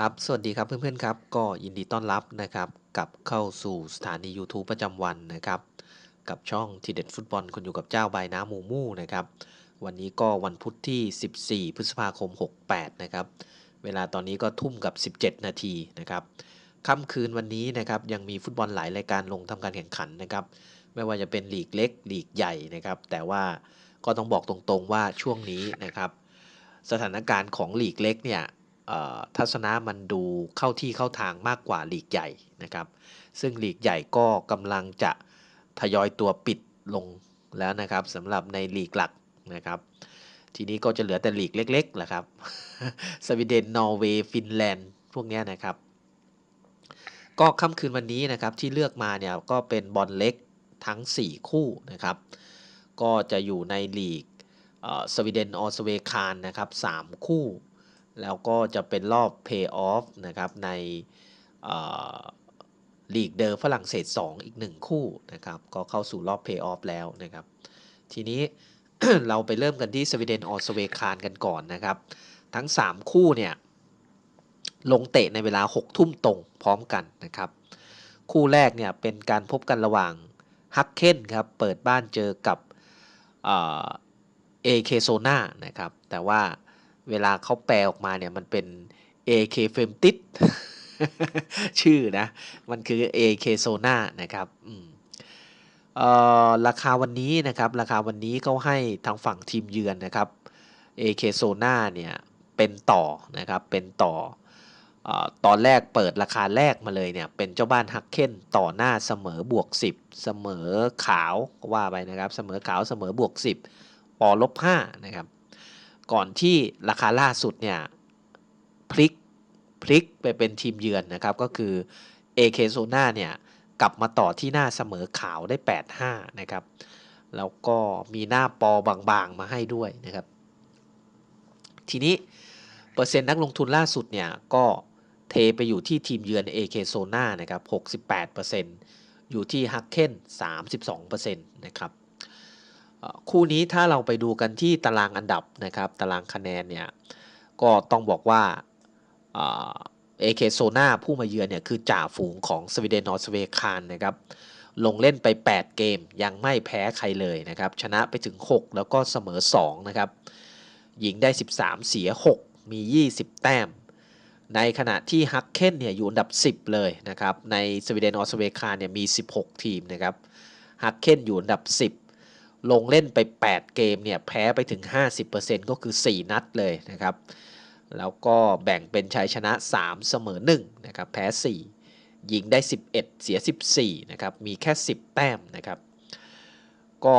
ครับ สวัสดีครับเพื่อนๆครับ ก็ยินดีต้อนรับนะครับกลับเข้าสู่สถานี YouTube ประจำวันนะครับ กับช่องทีเด็ดฟุตบอลคนอยู่กับเจ้าใบน้ำหมูมูนะครับ วันนี้ก็วันพุธที่ 14 พฤษภาคม 68 นะครับ เวลาตอนนี้ก็ทุ่มกับ 17 นาทีนะครับค่ำคืนวันนี้นะครับยังมีฟุตบอลหลายรายการลงทำการแข่งขันนะครับ ไม่ว่าจะเป็นลีกเล็กลีกใหญ่นะครับ แต่ว่าก็ต้องบอกตรงๆว่าช่วงนี้นะครับสถานการณ์ของลีกเล็กเนี่ย ทัศนะมันดูเข้าที่เข้าทางมากกว่าหลีกใหญ่นะครับ ซึ่งหลีกใหญ่ก็กำลังจะทยอยตัวปิดลงแล้วนะครับสำหรับในหลีกหลักนะครับ ทีนี้ก็จะเหลือแต่หลีกเล็กๆแหละครับสวีเดนนอร์เวย์ฟินแลนด์พวกนี้นะครับ ก็ค่ำคืนวันนี้นะครับที่เลือกมาเนี่ยก็เป็นบอลเล็กทั้ง 4 คู่นะครับ ก็จะอยู่ในหลีกสวีเดนออสเวคานนะครับ3คู่ แล้วก็จะเป็นรอบเพย์ออฟนะครับในลีกเดอร์ฝรั่งเศส 2 อีก 1 คู่นะครับ ก็เข้าสู่รอบเพย์ออฟแล้วนะครับ ทีนี้เราไปเริ่มกันที่สวีเดนออสเวคานกันก่อนนะครับ ทั้ง 3 คู่เนี่ย ลงเตะในเวลา 6 ทุ่มตรงพร้อมกันนะครับ คู่แรกเนี่ยเป็นการพบกันระหว่างฮักเคนครับ เปิดบ้านเจอกับเอเคโซนานะครับ แต่ว่า เวลาเขาแปลออกมาเนี่ยมันเป็น AK f e m t i t ชื่อนะ มันคือ AK s o n a นะครับอืมเอ่อราคาวันนี้นะครับ ราคาวันนี้เขาให้ทางฝั่งทีมเยือนนะครับ AK s o n a เนี่ยเป็นต่อนะครับ เป็นต่อเอ่อตอนแรกเปิดราคาแรกมาเลยเนี่ย เป็นเจ้าบ้านฮักเคนต่อหน้าเสมอบวก 10 เสมอขาวก็ว่าไปนะครับ เสมอขาวเสมอบวก 10ปอลบ5นะครับ ก่อนที่ราคาล่าสุดเนี่ยพลิกพลิกไปเป็นทีมเยือนนะครับก็คือ AK s o n a เนี่ยกลับมาต่อที่หน้าเสมอขาวได้ 8-5 นะครับ แล้วก็มีหน้าปอบางๆมาให้ด้วยนะครับ ทีนี้เปอร์เซ็นต์นักลงทุนล่าสุดเนี่ยก็เทไปอยู่ที่ทีมเยือน AK s o n a นะครับ 68%อยู่ที่ฮักเคน32%นะครับ คู่นี้ถ้าเราไปดูกันที่ตารางอันดับนะครับ ตารางคะแนนเนี่ย ก็ต้องบอกว่าเอเคโซนาผู้มาเยือนเนี่ย คือจ่าฝูงของสวีเดนนอร์สเวคานนะครับ ลงเล่นไป 8 เกมยังไม่แพ้ใครเลยนะครับ ชนะไปถึง 6 แล้วก็เสมอ 2 นะครับยิงได้ 13 เสีย 6 มี 20 แต้ม ในขณะที่ฮักเคนเนี่ยอยู่อันดับ 10 เลยนะครับ ในสวีเดนออสเวคานเนี่ยมี 16 ทีมนะครับฮักเคนอยู่อันดับ 10 ลงเล่นไป 8 เกมเนี่ยแพ้ไปถึง 50%ก็คือ 4 นัดเลยนะครับ แล้วก็แบ่งเป็นชัยชนะ 3 เสมอ1นะครับแพ้ 4 ยิงได้ 11 เสีย 14นะครับมีแค่ 10 แต้มนะครับ ก็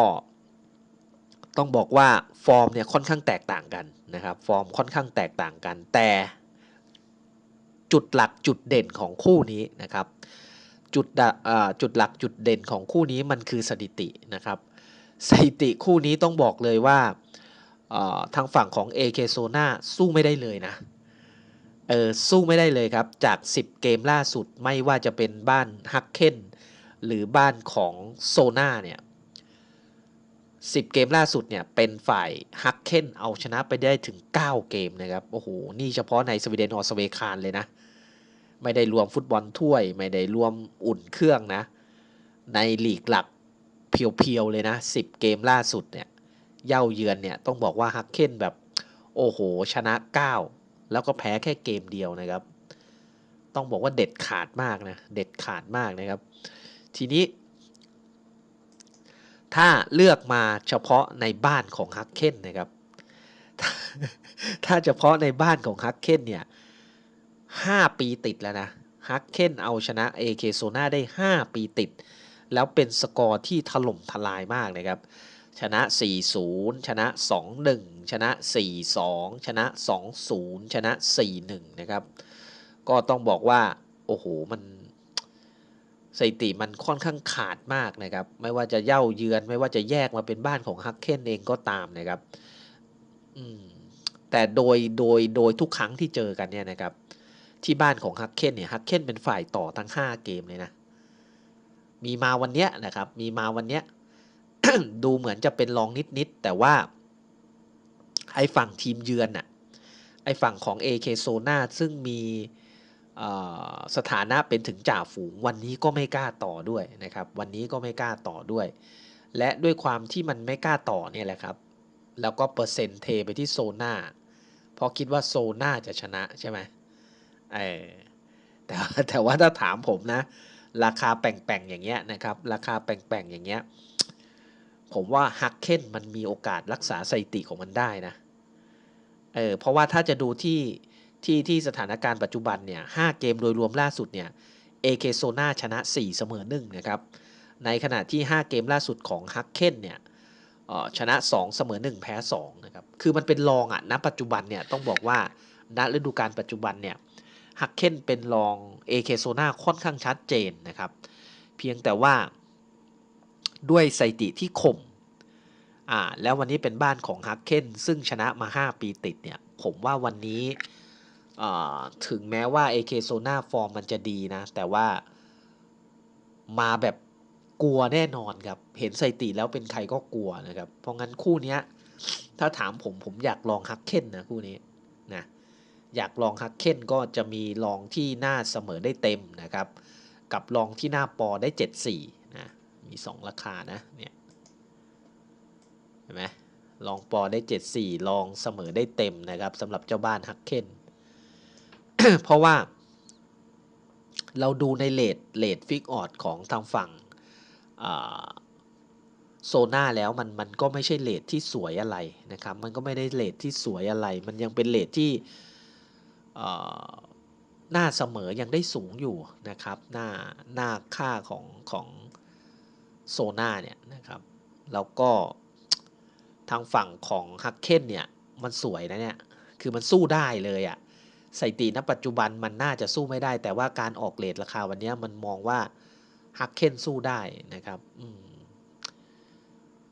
ต้องบอกว่าฟอร์มเนี่ยค่อนข้างแตกต่างกันนะครับฟอร์มค่อนข้างแตกต่างกัน แต่จุดหลักจุดเด่นของคู่นี้นะครับจุดจุดหลักจุดเด่นของคู่นี้มันคือสถิตินะครับ สถิติคู่นี้ต้องบอกเลยว่าทางฝั่งของ AK s o n a สู้ไม่ได้เลยนะ เออสู้ไม่ได้เลยครับ จาก 10 เกมล่าสุดไม่ว่าจะเป็นบ้านฮักเคนหรือบ้านของโซนาเนี่ย10 เกมล่าสุดเนี่ยเป็นฝ่ายฮักเคนเอาชนะไปได้ถึง 9 เกมนะครับ โอ้โห นี่เฉพาะในสวีเดนออสเวคานเลยนะ ไม่ได้รวมฟุตบอลถ้วย ไม่ได้รวมอุ่นเครื่องนะ ในลีกหลัก เพียวๆเลยนะ 10 เกมล่าสุดเนี่ยเย่าเยือนเนี่ยต้องบอกว่าฮักเคนแบบโอ้โห ชนะ 9 แล้วก็แพ้แค่เกมเดียวนะครับ ต้องบอกว่าเด็ดขาดมากนะ เด็ดขาดมากนะครับ ทีนี้ ถ้าเลือกมาเฉพาะในบ้านของฮักเคนนะครับ ถ้าเฉพาะในบ้านของฮักเคนเนี่ย5ปีติดแล้วนะฮักเคนเอาชนะ AK โซนาได้ 5 ปีติด แล้วเป็นสกอร์ที่ถล่มทลายมากนะครับ ชนะ 4-0 ชนะ 2-1 ชนะ 4-2 ชนะ 2-0 ชนะ 4-1 นะครับ ก็ต้องบอกว่า โอ้โห มันสถิติมันค่อนข้างขาดมากนะครับ ไม่ว่าจะเย่าเยือน ไม่ว่าจะแยกมาเป็นบ้านของฮักเคนเองก็ตามนะครับ อืม แต่โดยโดยโดยทุกครั้งที่เจอกันเนี่ยนะครับ ที่บ้านของฮักเคนเนี่ยฮักเคนเป็นฝ่ายต่อทั้ง 5 เกมเลยนะ มีมาวันเนี้ยนะครับ มีมาวันเนี้ยดูเหมือนจะเป็นรองนิด ๆ แต่ว่า ไอ้ฝั่งทีมเยือนน่ะไอ้ฝั่งของ AK s o n a ซึ่งมีสถานะเป็นถึงจ่าฝูง วันนี้ก็ไม่กล้าต่อด้วยนะครับ วันนี้ก็ไม่กล้าต่อด้วย และด้วยความที่มันไม่กล้าต่อเนี่ยแหละครับ แล้วก็เปอร์เซ็นต์เทไปที่โซน่าเพราะคิดว่าโซน่าจะชนะใช่ไหมเออแต่แต่ว่าถ้าถามผมนะ ราคาแป่งๆอย่างเงี้ยนะครับราคาแป่งๆอย่างเงี้ยผมว่าฮักเคนมันมีโอกาสรักษาสถิติของมันได้นะเออเพราะว่าถ้าจะดูที่ที่ที่สถานการณ์ปัจจุบันเนี่ยห้าเกมโดยรวมล่าสุดเนี่ย AK โซนาชนะ 4 เสมอ1นะครับในขณะที่ 5 เกมล่าสุดของฮักเคนเนี่ยออชนะ 2 เสมอ 1 แพ้2นะครับคือมันเป็นรองอะณปัจจุบันเนี่ยต้องบอกว่าณฤดูกาลปัจจุบันเนี่ย ฮักเคนเป็นรอง AK โซนาค่อนข้างชัดเจนนะครับ เพียงแต่ว่าด้วยสถิติที่ข่มอ่าแล้ววันนี้เป็นบ้านของฮักเคนซึ่งชนะมา 5 ปีติดเนี่ย ผมว่าวันนี้อ่าถึงแม้ว่า AK โซนาฟอร์มมันจะดีนะ แต่ว่ามาแบบกลัวแน่นอนครับ เห็นสถิติแล้วเป็นใครก็กลัวนะครับ เพราะงั้นคู่นี้ถ้าถามผมผมอยากลองฮักเคนนะคู่นี้ อยากลองฮักเคนก็จะมีลองที่หน้าเสมอได้เต็มนะครับ กับลองที่หน้าปอได้ 74นะมี 2 ราคานะเนี่ยเห็นไหมลองปอได้ 74 ลองเสมอได้เต็มนะครับสำหรับเจ้าบ้านฮักเคนเพราะว่าเราดูในเลทเลทฟิกออดของทางฝั่งโซน่าแล้วมันมันก็ไม่ใช่เลทที่สวยอะไรนะครับ มันก็ไม่ได้เลทที่สวยอะไร มันยังเป็นเลทที่ หน้าเสมอยังได้สูงอยู่นะครับหน้าหน้าค่าของของโซน่าเนี่ยนะครับแล้วก็ทางฝั่งของฮักเคนเนี่ยมันสวยนะเนี่ยคือมันสู้ได้เลยอะ่ะสถิติณปัจจุบันมันน่าจะสู้ไม่ได้ แต่ว่าการออกเลทราคาวันนี้มันมองว่าฮักเคนสู้ได้นะครับอืม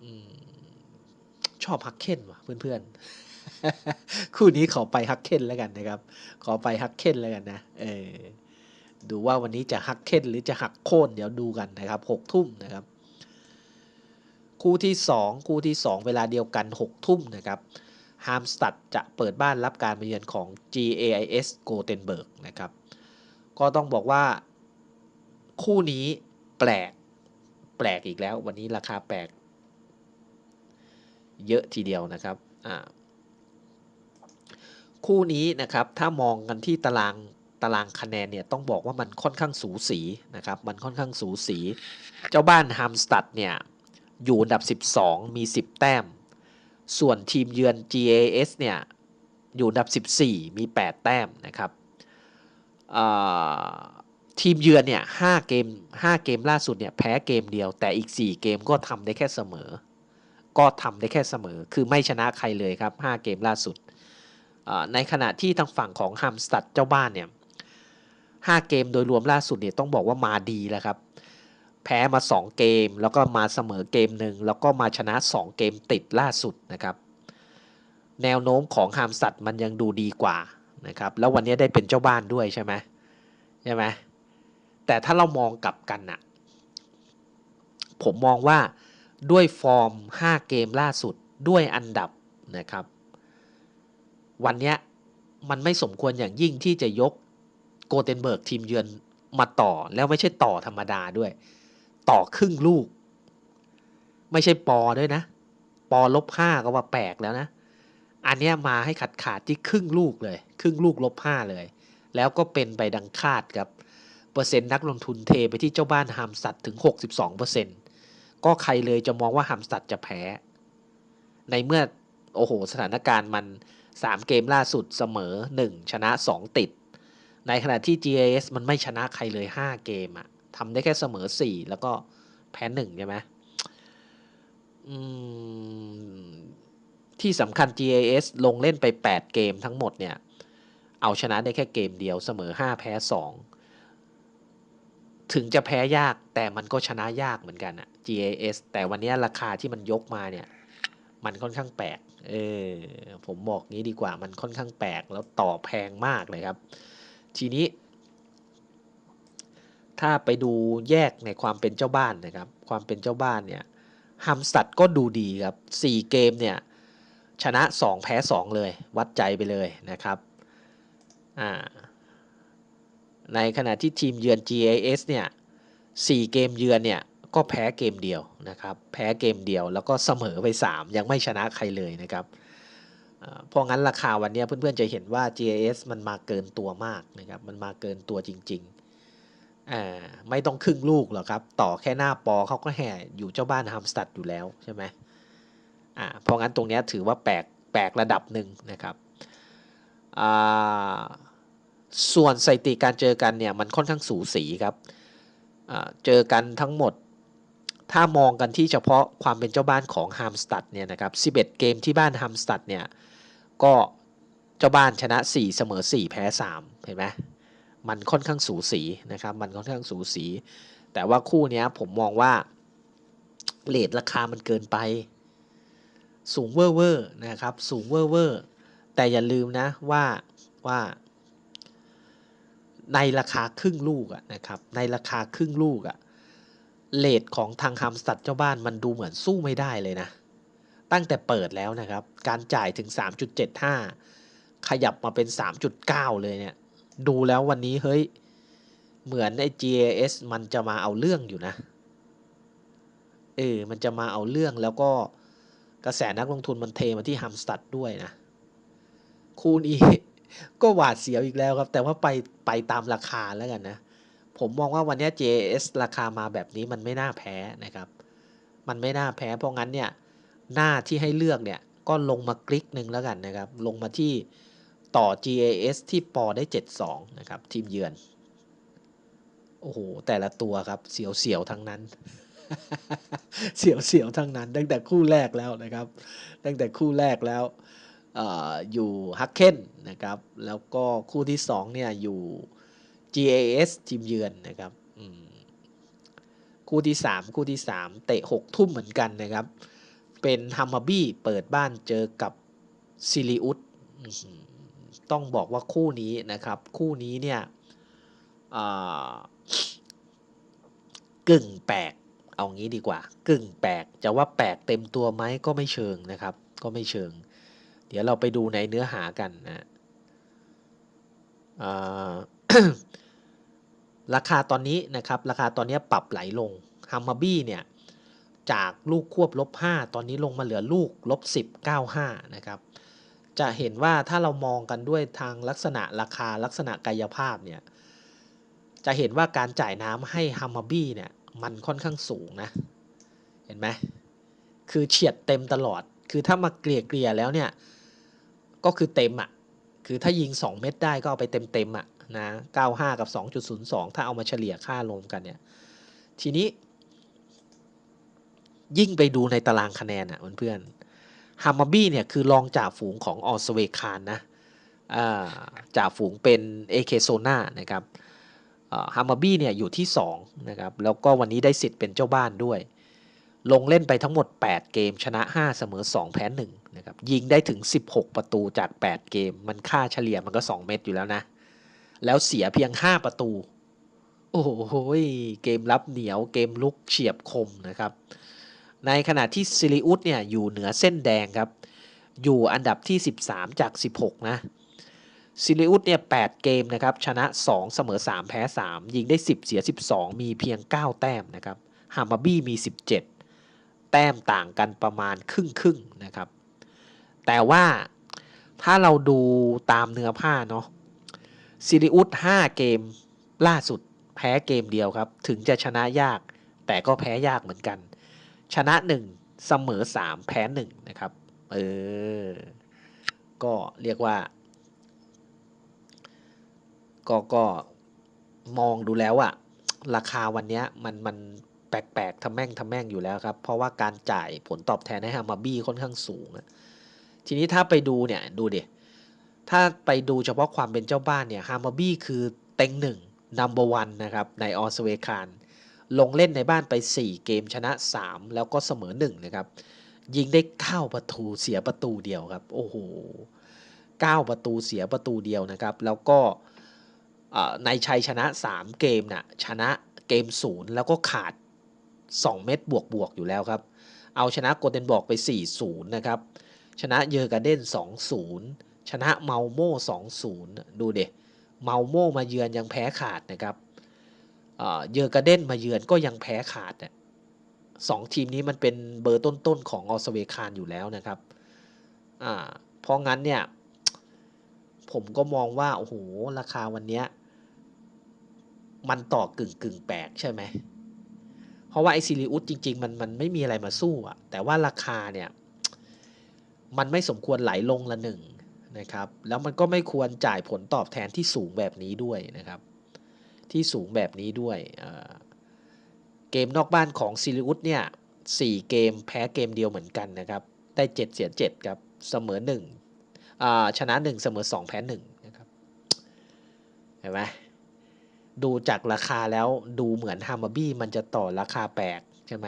อืมชอบฮักเคนว่ะเพื่อนๆ คู่นี้ขอไปฮักเคนแล้วกันนะครับ ขอไปฮักเคนแล้วกันนะ เออ ดูว่าวันนี้จะฮักเคนหรือจะหักโค่นเดี๋ยวดูกันนะครับหกทุ่มนะครับ คู่ที่2คู่ที่2เวลาเดียวกัน6ทุ่มนะครับฮามสตัดจะเปิดบ้านรับการมาเยือนของ GAIS โกเทนเบิร์กนะครับ ก็ต้องบอกว่าคู่นี้แปลก แปลกอีกแล้ว วันนี้ราคาแปลก เยอะทีเดียวนะครับ คู่นี้นะครับถ้ามองกันที่ตารางตารางคะแนนเนี่ยต้องบอกว่ามันค่อนข้างสูสีนะครับมันค่อนข้างสูสี เจ้าบ้านฮามสตัดเนี่ยอยู่อันดับ 12 มี 10 แต้ม ส่วนทีมเยือน GAS เนี่ยอยู่อันดับ 14 มี 8 แต้มนะครับทีมเยือนเนี่ย5เกม 5 เกมล่าสุดเนี่ยแพ้เกมเดียวแต่อีก 4 เกมก็ทำได้แค่เสมอ ก็ทำได้แค่เสมอ คือไม่ชนะใครเลยครับ 5 เกมล่าสุด ในขณะที่ทางฝั่งของฮัมสตัดเจ้าบ้านเนี่ย5เกมโดยรวมล่าสุดเนี่ยต้องบอกว่ามาดีแล้วครับ แพ้มา 2 เกม แล้วก็มาเสมอเกมหนึ่งแล้วก็มาชนะ 2 เกมติดล่าสุดนะครับ แนวโน้มของฮามสัตมันยังดูดีกว่านะครับ แล้ววันนี้ได้เป็นเจ้าบ้านด้วยใช่ไหมใช่ไหมแต่ถ้าเรามองกลับกันนะผมมองว่าด้วยฟอร์ม 5 เกมล่าสุดด้วยอันดับนะครับ วันนี้มันไม่สมควรอย่างยิ่งที่จะยกโกเทนเบิร์กทีมเยือนมาต่อแล้วไม่ใช่ต่อธรรมดาด้วย ต่อครึ่งลูก ไม่ใช่ปอด้วยนะ ปอลบห้าก็ว่าแปลกแล้วนะ อันนี้มาให้ขัดขาดที่ครึ่งลูกเลย ครึ่งลูกลบห้าเลย แล้วก็เป็นไปดังคาดครับ เปอร์เซ็นต์นักลงทุนเทไปที่เจ้าบ้านฮามสัตถึง 62%ก็ใครเลยจะมองว่าฮามสัตจะแพ้ ในเมื่อโอ้โห สถานการณ์มัน 3 เกมล่าสุดเสมอ 1 ชนะ 2 ติด ในขณะที่ GAS มันไม่ชนะใครเลย 5 เกมอะทำได้แค่เสมอ 4 แล้วก็แพ้1ใช่ไหมที่สำคัญ GAS ลงเล่นไป 8 เกมทั้งหมดเนี่ย เอาชนะได้แค่เกมเดียวเสมอ 5 แพ้ 2 ถึงจะแพ้ยากแต่มันก็ชนะยากเหมือนกันอะ GAS แต่วันนี้ราคาที่มันยกมาเนี่ย มันค่อนข้างแปลก เออผมบอกงี้ดีกว่ามันค่อนข้างแปลกแล้วต่อแพงมากเลยครับ ทีนี้ ถ้าไปดูแยกในความเป็นเจ้าบ้านนะครับ ความเป็นเจ้าบ้านเนี่ยฮัมสตัดก็ดูดีครับ 4 เกมเนี่ยชนะ 2 แพ้ 2 เลย วัดใจไปเลยนะครับอ่าในขณะที่ทีมเยือน GAS เนี่ย4เกมเยือนเนี่ย ก็แพ้เกมเดียวนะครับ แพ้เกมเดียวแล้วก็เสมอไป 3 ยังไม่ชนะใครเลยนะครับเพราะงั้นราคาวันนี้เพื่อนๆจะเห็นว่า GAS มันมาเกินตัวมากนะครับ มันมาเกินตัวจริงๆ ไม่ต้องครึ่งลูกหรอกครับ ต่อแค่หน้าปอเขาก็แห่อยู่เจ้าบ้านฮัมสตัดอยู่แล้วใช่ไหมอ่าเพราะงั้นตรงนี้ถือว่าแปลกแปลกระดับหนึ่งนะครับส่วนสถิติการเจอกันเนี่ยมันค่อนข้างสูสีครับเจอกันทั้งหมด ถ้ามองกันที่เฉพาะความเป็นเจ้าบ้านของฮัมสตัดเนี่ยนะครับ 11 เกมที่บ้านฮัมสตัดเนี่ยก็เจ้าบ้านชนะ 4 เสมอ 4 แพ้ 3 เห็นไหมมันค่อนข้างสูสีนะครับมันค่อนข้างสูสี แต่ว่าคู่นี้ผมมองว่าเลทราคามันเกินไป สูงเวอร์เวอร์นะครับสูงเวอร์เวอร์แต่อย่าลืมนะว่าว่า ในราคาครึ่งลูกอะนะครับในราคาครึ่งลูกอะ เลทของทางฮัมสตัดเจ้าบ้านมันดูเหมือนสู้ไม่ได้เลยนะ ตั้งแต่เปิดแล้วนะครับ การจ่ายถึง 3.75 ขยับมาเป็น 3.9 เลยเนี่ย ดูแล้ววันนี้เฮ้ย เหมือนไอ้ GAS มันจะมาเอาเรื่องอยู่นะ เออ มันจะมาเอาเรื่องแล้วก็กระแสนักลงทุนมันเทมาที่ฮัมสตัดด้วยนะ คู่นี้ก็หวาดเสียวอีกแล้วครับ แต่ว่าไปไปตามราคาแล้วกันนะ ผมมองว่าวันนี้ JS ราคามาแบบนี้มันไม่น่าแพ้นะครับ มันไม่น่าแพ้เพราะงั้นเนี่ยหน้าที่ให้เลือกเนี่ยก็ลงมากริกหนึ่งแล้วกันนะครับ ลงมาที่ต่อ GAS ที่ปอได้ 72 นะครับ ทีมเยือน โอ้โห แต่ละตัวครับ เสียวๆทั้งนั้น เสียวๆทั้งนั้น ตั้งแต่คู่แรกแล้วนะครับ ตั้งแต่คู่แรกแล้วอออยู่ฮักเคนนะครับ แล้วก็คู่ที่ 2 เนี่ย อยู่ GAS ทีมเยือนนะครับคู่ที่ 3 คู่ที่ 3 เตะ 6 ทุ่มเหมือนกันนะครับ เป็นฮัมมาบี้เปิดบ้านเจอกับซิลิอุสต้องบอกว่าคู่นี้นะครับ คู่นี้เนี่ยกึ่งแปลกเอางี้ดีกว่า กึ่งแปลกจะว่าแปลกเต็มตัวไหมก็ไม่เชิงนะครับ ก็ไม่เชิง เดี๋ยวเราไปดูในเนื้อหากันนะอ่า ราคาตอนนี้นะครับ ราคาตอนนี้ปรับไหลลงฮัมมาบี้เนี่ย จากลูกควบลบ5ตอนนี้ลงมาเหลือลูกลบ10 95 นะครับ จะเห็นว่าถ้าเรามองกันด้วยทางลักษณะราคาลักษณะกายภาพเนี่ย จะเห็นว่าการจ่ายน้ำให้ฮัมมาบี้เนี่ย มันค่อนข้างสูงนะ เห็นไหม คือเฉียดเต็มตลอด คือถ้ามาเกลี่ยเกลี่ยๆแล้วเนี่ย ก็คือเต็มอะ คือถ้ายิง 2 เม็ดได้ก็เอาไปเต็มเต็มๆอะ นะ95 กับ 2.02 ถ้าเอามาเฉลี่ยค่ารวมกันเนี่ย ทีนี้ ยิ่งไปดูในตารางคะแนนอะเพื่อนๆฮัมมาบี้เนี่ยคือรองจ่าฝูงของออสเวคานนะอ่าจ่าฝูงเป็นเอเคโซนานะครับฮัมมาบี้เนี่ยอยู่ที่ 2 นะครับ แล้วก็วันนี้ได้สิทธิ์เป็นเจ้าบ้านด้วย ลงเล่นไปทั้งหมด 8 เกม ชนะ 5 เสมอ 2 แพ้1นะครับ ยิงได้ถึง 16 ประตูจาก 8 เกม มันค่าเฉลี่ยมันก็ 2 เม็ดอยู่แล้วนะ แล้วเสียเพียง 5 ประตู โอ้โหเกมรับเหนียวเกมลุกเฉียบคมนะครับ ในขณะที่ซิลิอุสเนี่ยอยู่เหนือเส้นแดงครับ อยู่อันดับที่ 13 จาก 16 นะซิลิอุสเนี่ย8เกมนะครับชนะ 2 เสมอ 3 แพ้ 3 ยิงได้ 10 เสีย 12 มีเพียง 9 แต้มนะครับฮามาบี้มี 17 แต้มต่างกันประมาณครึ่งครึ่งนะครับ แต่ว่าถ้าเราดูตามเนื้อผ้าเนาะ ซิลิอุส5เกมล่าสุดแพ้เกมเดียวครับ ถึงจะชนะยาก แต่ก็แพ้ยากเหมือนกัน ชนะ1เสมอ3แพ้1นะครับ เออ ก็เรียกว่า ก็ก็มองดูแล้วอะราคาวันนี้มันมันแปลกๆทำแม่งทำแม่งอยู่แล้วครับ เพราะว่าการจ่ายผลตอบแทนให้ฮามาบี้ค่อนข้างสูง ทีนี้ถ้าไปดูเนี่ย ดูเดิ ถ้าไปดูเฉพาะความเป็นเจ้าบ้านเนี่ยฮามาบี้คือเต็งหนึ่งนัมเบอร์วันนะครับในออสเวคานลงเล่นในบ้านไป 4 เกมชนะ 3 แล้วก็เสมอ1นะครับยิงได้ 9 ประตูเสียประตูเดียวครับโอ้โห9ประตูเสียประตูเดียวนะครับแล้วก็ในชัยชนะ 3 เกมน่ะชนะเกมศูนย์แล้วก็ขาด 2 เม็ดบวกบวกอยู่แล้วครับ เอาชนะโกลเดนบอกไป 4-0 นะครับ ชนะเยอร์การ์เด้น2-0 ชนะเมาโม่2-0ดูเดเมาโม่มาเยือนยังแพ้ขาดนะครับเออเยอร์กาเด้นมาเยือนก็ยังแพ้ขาดเนี่ยสองทีมนี้มันเป็นเบอร์ต้นๆของออสเวคานอยู่แล้วนะครับอ่าเพราะงั้นเนี่ย ผมก็มองว่า โอ้โห ราคาวันนี้มันต่อกึ่งกึ่งแปลกใช่ไหม เพราะว่าไอซิลิอุสจริง ๆ มันมันไม่มีอะไรมาสู้อะแต่ว่าราคาเนี่ย มันไม่สมควรไหลลงละหนึ่ง นะครับ แล้วมันก็ไม่ควรจ่ายผลตอบแทนที่สูงแบบนี้ด้วยนะครับ ที่สูงแบบนี้ด้วยเเกมนอกบ้านของซิลิอุสเนี่ยสี่เกมแพ้เกมเดียวเหมือนกันนะครับ ได้เจ็ดเสียเจ็ดครับ เสมอหนึ่งชนะหนึ่งเสมอสองแพ้หนึ่งนะครับ เห็นไหมดูจากราคาแล้วดูเหมือนฮามาบี้มันจะต่อราคาแปลกใช่ไหม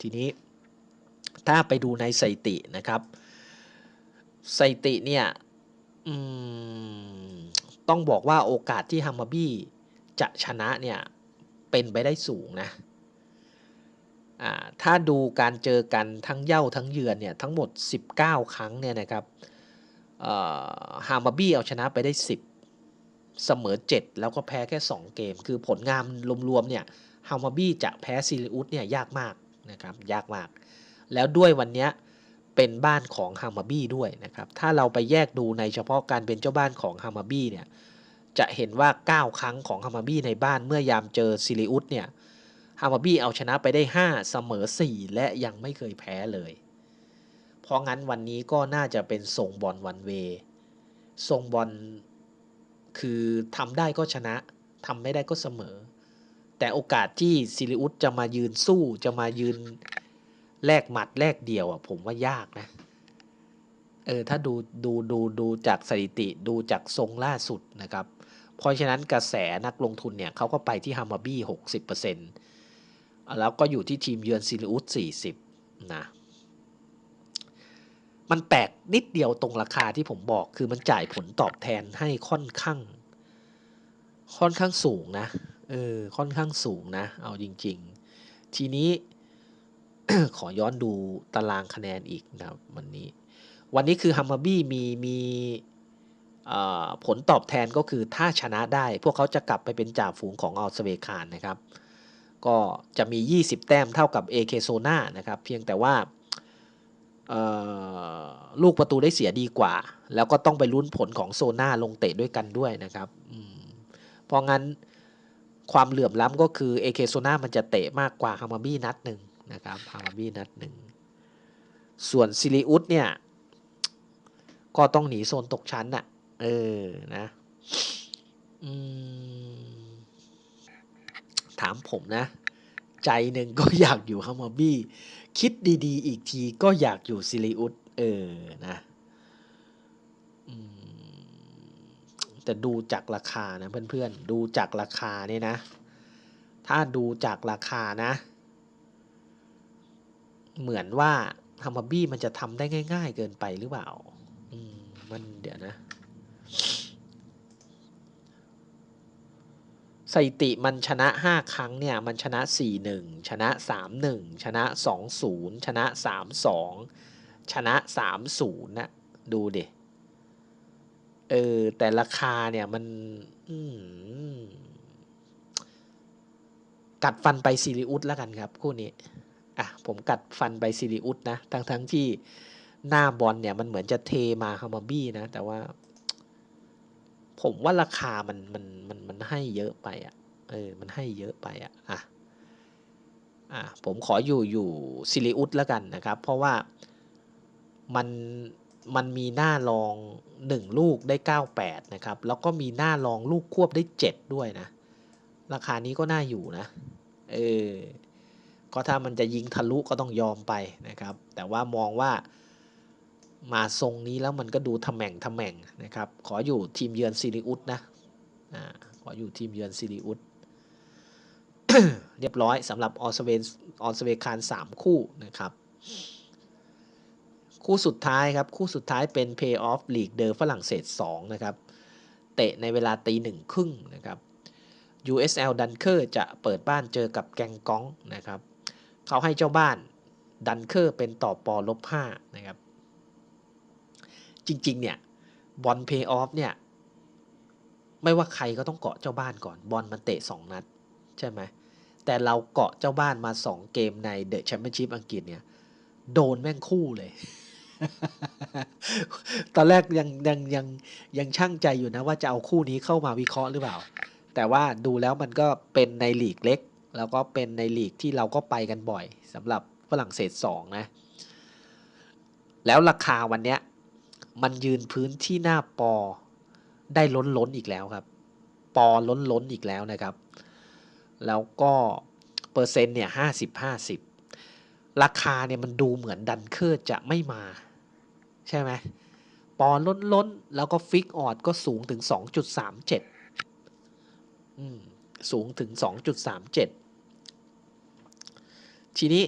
ทีนี้ถ้าไปดูในสถิตินะครับ สติเนี่ยต้องบอกว่าโอกาสที่ฮามาบี้จะชนะเนี่ยเป็นไปได้สูงนะถ้าดูการเจอกันทั้งเย่าทั้งเยือนเนี่ยทั้งหมด 19 ครั้งเนี่ยนะครับฮามาบี้เอาชนะไปได้ 10 เสมอ 7 แล้วก็แพ้แค่ 2 เกม คือผลงานรวมๆเนี่ยฮามาบี้จะแพ้ซิลิอุสเนี่ยยากมากนะครับยากมาก แล้วด้วยวันเนี้ย เป็นบ้านของฮามาบี้ด้วยนะครับ ถ้าเราไปแยกดูในเฉพาะการเป็นเจ้าบ้านของฮามาบี้เนี่ย จะเห็นว่า 9 ครั้งของฮามาบี้ในบ้านเมื่อยามเจอซิลิอุสเนี่ย ฮามาบี้เอาชนะไปได้ 5 เสมอ 4 และยังไม่เคยแพ้เลย เพราะงั้นวันนี้ก็น่าจะเป็นทรงบอลวันเวทรงบอลคือทำได้ก็ชนะทำไม่ได้ก็เสมอ แต่โอกาสที่ซิลิอุสจะมายืนสู้จะมายืน แลกหมัดแลกเดียวอะผมว่ายากนะ เออถ้าดูดูดูดูจากสถิติดูจากทรงล่าสุดนะครับ เพราะฉะนั้นกระแสนักลงทุนเนี่ยเขาก็ไปที่ฮามาบี้หกสิบเปอร์เซ็นต์แล้วก็อยู่ที่ทีมเยือนซิลิอุสสี่สิบนะมันแปลกนิดเดียวตรงราคาที่ผมบอกคือมันจ่ายผลตอบแทนให้ค่อนข้าง ค่อนข้างสูงนะเออค่อนข้างสูงนะ เอาจริง ๆ ทีนี้ ขอย้อนดูตารางคะแนนอีกนะครับวันนี้ วันนี้คือฮัมมาบี้มีมีผลตอบแทนก็คือถ้าชนะได้ พวกเขาจะกลับไปเป็นจ่าฝูงของอัลสเวคานนะครับ ก็จะมี 20 แต้มเท่ากับ AK โซนานะครับ เพียงแต่ว่าลูกประตูได้เสียดีกว่า แล้วก็ต้องไปลุ้นผลของโซนาลงเตะด้วยกันด้วยนะครับเพราะงั้นความเหลื่อมล้ำก็คือ AK โซนามันจะเตะมากกว่าฮัมมาบี้นัดหนึ่ง นะครับฮามาบี้นัดหนึ่ง ส่วนซิลิอุสเนี่ย ก็ต้องหนีโซนตกชั้นน่ะ เออ นะถามผมนะ ใจหนึ่งก็อยากอยู่ฮามาบี้ คิดดีๆ อีกทีก็อยากอยู่ซิลิอุสเออ นะแต่ดูจากราคานะเพื่อนๆ ดูจากราคาเนี่ยนะ ถ้าดูจากราคานะ เหมือนว่าฮัมบบี้มันจะทำได้ง่าย ๆ เกินไปหรือเปล่า อืม มันเดี๋ยวนะสถิติมันชนะ 5 ครั้งเนี่ย มันชนะ 4-1 ชนะ 3-1 ชนะ 2-0 ชนะ 3-2 ชนะ 3-0นะดูดิเออ แต่ราคาเนี่ยมันกัดฟันไปซีริอุสแล้วกันครับ คู่นี้ อะผมกัดฟันไปซิริอุสนะ ทั้งทั้งที่หน้าบอลเนี่ยมันเหมือนจะเทมาฮามาบี้นะ แต่ว่า ผมว่าราคามันมันมันมันให้เยอะไปอะ เออ มันให้เยอะไปอะ อะ อะ ผมขออยู่อยู่ซิริอุสแล้วกันนะครับ เพราะว่ามันมันมีหน้ารองหนึ่งลูกได้เก้าแปดนะครับ แล้วก็มีหน้ารองลูกควบได้เจ็ดด้วยนะ ราคานี้ก็น่าอยู่นะ เออ ก็ถ้ามันจะยิงทะลุก็ต้องยอมไปนะครับ แต่ว่ามองว่ามาทรงนี้แล้วมันก็ดูทำแหม่งทำแหม่งนะครับ ขออยู่ทีมเยือนซิริอุสนะขออยู่ทีมเยือนซิริอุสเรียบร้อยสำหรับออสเวนออสเวคานสามคู่นะครับ คู่สุดท้ายครับ คู่สุดท้ายเป็น Pay Off League เดอร์ฝรั่งเศส2นะครับ เตะในเวลาตีหนึ่งครึ่งนะครับ USL ดันเคอร์จะเปิดบ้านเจอกับแกงก้องนะครับ เขาให้เจ้าบ้านดันเคอร์เป็นต่อปอลบห้านะครับ จริง ๆ เนี่ยบอลเพย์ออฟเนี่ยไม่ว่าใครก็ต้องเกาะเจ้าบ้านก่อน บอลมันเตะสองนัด ใช่ไหมแต่เราเกาะเจ้าบ้านมาสองเกมในเดอะแชมเปี้ยนชิพอังกฤษเนี่ย โดนแม่งคู่เลย ตอนแรกยังยังยังยังช่างใจอยู่นะว่าจะเอาคู่นี้เข้ามาวิเคราะห์หรือเปล่า แต่ว่าดูแล้วมันก็เป็นในลีกเล็ก แล้วก็เป็นในลีกที่เราก็ไปกันบ่อยสำหรับฝรั่งเศสสองนะแล้วราคาวันเนี้ยมันยืนพื้นที่หน้าปอได้ล้นล้นอีกแล้วครับ ปอล้นล้นอีกแล้วนะครับ แล้วก็เปอร์เซ็นต์เนี่ยห้าสิบห้าสิบราคาเนี่ยมันดูเหมือนดันเคอร์จะไม่มา ใช่ไหมปอล้นล้นแล้วก็ฟิกออดก็สูงถึงสองจุดสามเจ็ดสูงถึงสองจุดสามเจ็ด ทีนี้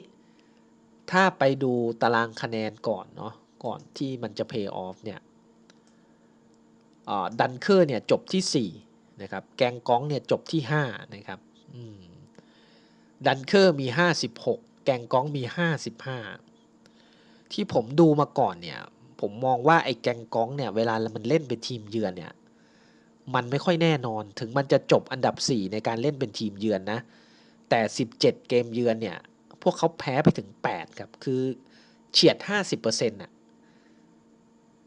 ถ้าไปดูตารางคะแนนก่อนเนาะก่อนที่มันจะ pay off เนี่ยดันเคอร์เนี่ยจบที่4นะครับแกงก้องเนี่ยจบที่5นะครับดันเคอร์มี 56 แกงก้องมี 55 ที่ผมดูมาก่อนเนี่ยผมมองว่าไอ้แกงก้องเนี่ยเวลามันเล่นเป็นทีมเยือนเนี่ยมันไม่ค่อยแน่นอนถึงมันจะจบอันดับ 4 ในการเล่นเป็นทีมเยือนนะแต่ 17 เกมเยือนเนี่ย พวกเขาแพ้ไปถึง 8 ครับ คือเฉียด 50%น่ะ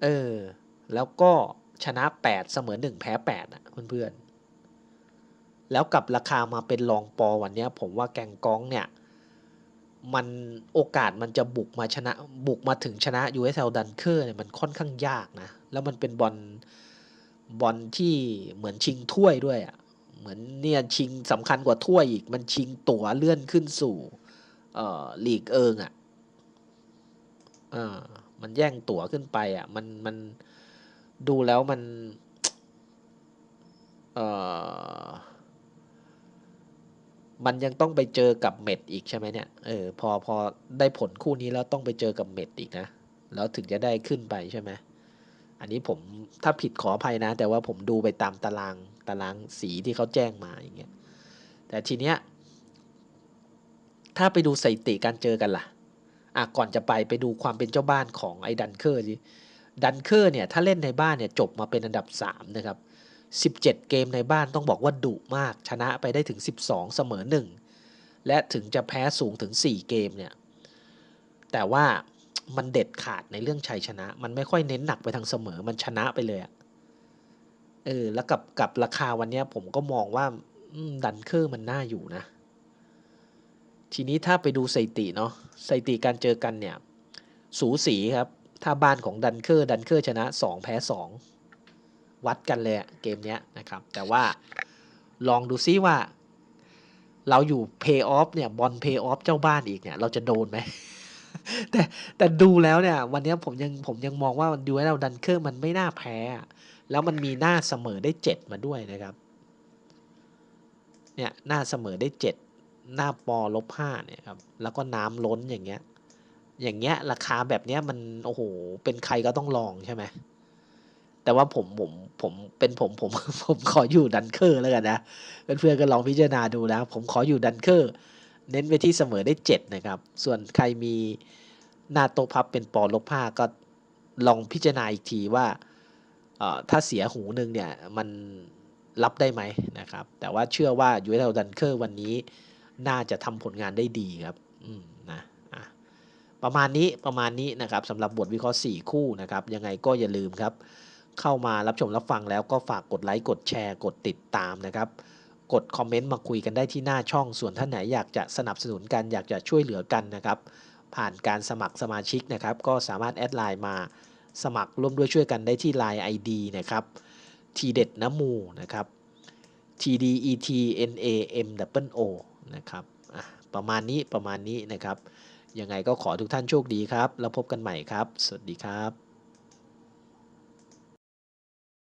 เออ แล้วก็ชนะ 8 เสมอ 1 แพ้ 8 อะ เพื่อนๆ แล้วกับราคามาเป็นรองปอวันนี้ผมว่าแกงก้องเนี่ย มันโอกาสมันจะบุกมาชนะ บุกมาถึงชนะ USL ดันเคอร์เนี่ยมันค่อนข้างยากนะ แล้วมันเป็นบอลบอลที่เหมือนชิงถ้วยด้วยอะ่ะ เหมือนเนี่ยชิงสำคัญกว่าถ้วยอีก มันชิงตั๋วเลื่อนขึ้นสู่ เออลีกเอิงอะ่ะอ่ามันแย่งตั๋วขึ้นไปอะ่ะ มันมันดูแล้วมัน เออมันยังต้องไปเจอกับเม็ดอีกใช่ไหมเนี่ย เออ พอพอได้ผลคู่นี้แล้วต้องไปเจอกับเม็ดอีกนะ แล้วถึงจะได้ขึ้นไปใช่ไหม อันนี้ผมถ้าผิดขออภัยนะ แต่ว่าผมดูไปตามตารางตารางสีที่เขาแจ้งมาอย่างเงี้ย แต่ทีเนี้ย ถ้าไปดูสถิติการเจอกันล่ะอะก่อนจะไปไปดูความเป็นเจ้าบ้านของไอ้ดันเคอร์สิดันเคอร์เนี่ยถ้าเล่นในบ้านเนี่ยจบมาเป็นอันดับ 3 นะครับ 17 เกมในบ้านต้องบอกว่าดุมาก ชนะไปได้ถึง 12 เสมอ 1 และถึงจะแพ้สูงถึง 4 เกมเนี่ย แต่ว่ามันเด็ดขาดในเรื่องชัยชนะ มันไม่ค่อยเน้นหนักไปทางเสมอ มันชนะไปเลยอะเออ แล้วกับกับราคาวันนี้ผมก็มองว่าดันเคอร์มันน่าอยู่นะ ทีนี้ถ้าไปดูสถิติเนาะสถิติการเจอกันเนี่ย สูสีครับ ถ้าบ้านของดันเคอร์ดันเคอร์ชนะ 2 แพ้ 2 วัดกันเลยเกมนี้นะครับ แต่ว่าลองดูซิว่า เราอยู่เพย์ออฟเนี่ยบอลเพย์ออฟเจ้าบ้านอีกเนี่ย เราจะโดนไหมแต่แต่ดูแล้วเนี่ย วันนี้ผมยังผมยังมองว่าดูแล้วดันเคอร์มันไม่น่าแพ้ แล้วมันมีหน้าเสมอได้7มาด้วยนะครับ เนี่ยหน้าเสมอได้7 หน้าปอลบห้าเนี่ยครับแล้วก็น้ำล้นอย่างเงี้ย อย่างเงี้ยราคาแบบเนี้ยมันโอ้โหเป็นใครก็ต้องลองใช่ไหมแต่ว่าผมผมผมเป็นผมผมผมขออยู่ดันเคอร์แล้วกันนะเพื่อนๆก็ลองพิจารณาดูนะ ผมขออยู่ดันเคอร์เน้นไปที่เสมอได้เจ็ดนะครับ ส่วนใครมีหน้าโตพับเป็นปอลบผ้าก็ลองพิจารณาอีกทีว่าถ้าเสียหูหนึ่งเนี่ยมันรับได้ไหมนะครับ แต่ว่าเชื่อว่ายูเอลดันเคอร์วันนี้ น่าจะทำผลงานได้ดีครับนะประมาณนี้ประมาณนี้นะครับสำหรับบทวิเคราะห์ 4 คู่นะครับ ยังไงก็อย่าลืมครับ เข้ามารับชมรับฟังแล้วก็ฝากกดไลค์กดแชร์กดติดตามนะครับกดคอมเมนต์มาคุยกันได้ที่หน้าช่อง ส่วนท่านไหนอยากจะสนับสนุนกัน อยากจะช่วยเหลือกันนะครับ ผ่านการสมัครสมาชิกนะครับ ก็สามารถแอดไลน์มาสมัครร่วมด้วยช่วยกันได้ที่ Line ID นะครับทีเด็ดน้ำมูนะครับ T D E T N A M W O นะครับประมาณนี้ประมาณนี้นะครับ ยังไงก็ขอทุกท่านโชคดีครับ แล้วพบกันใหม่ครับ สวัสดีครับ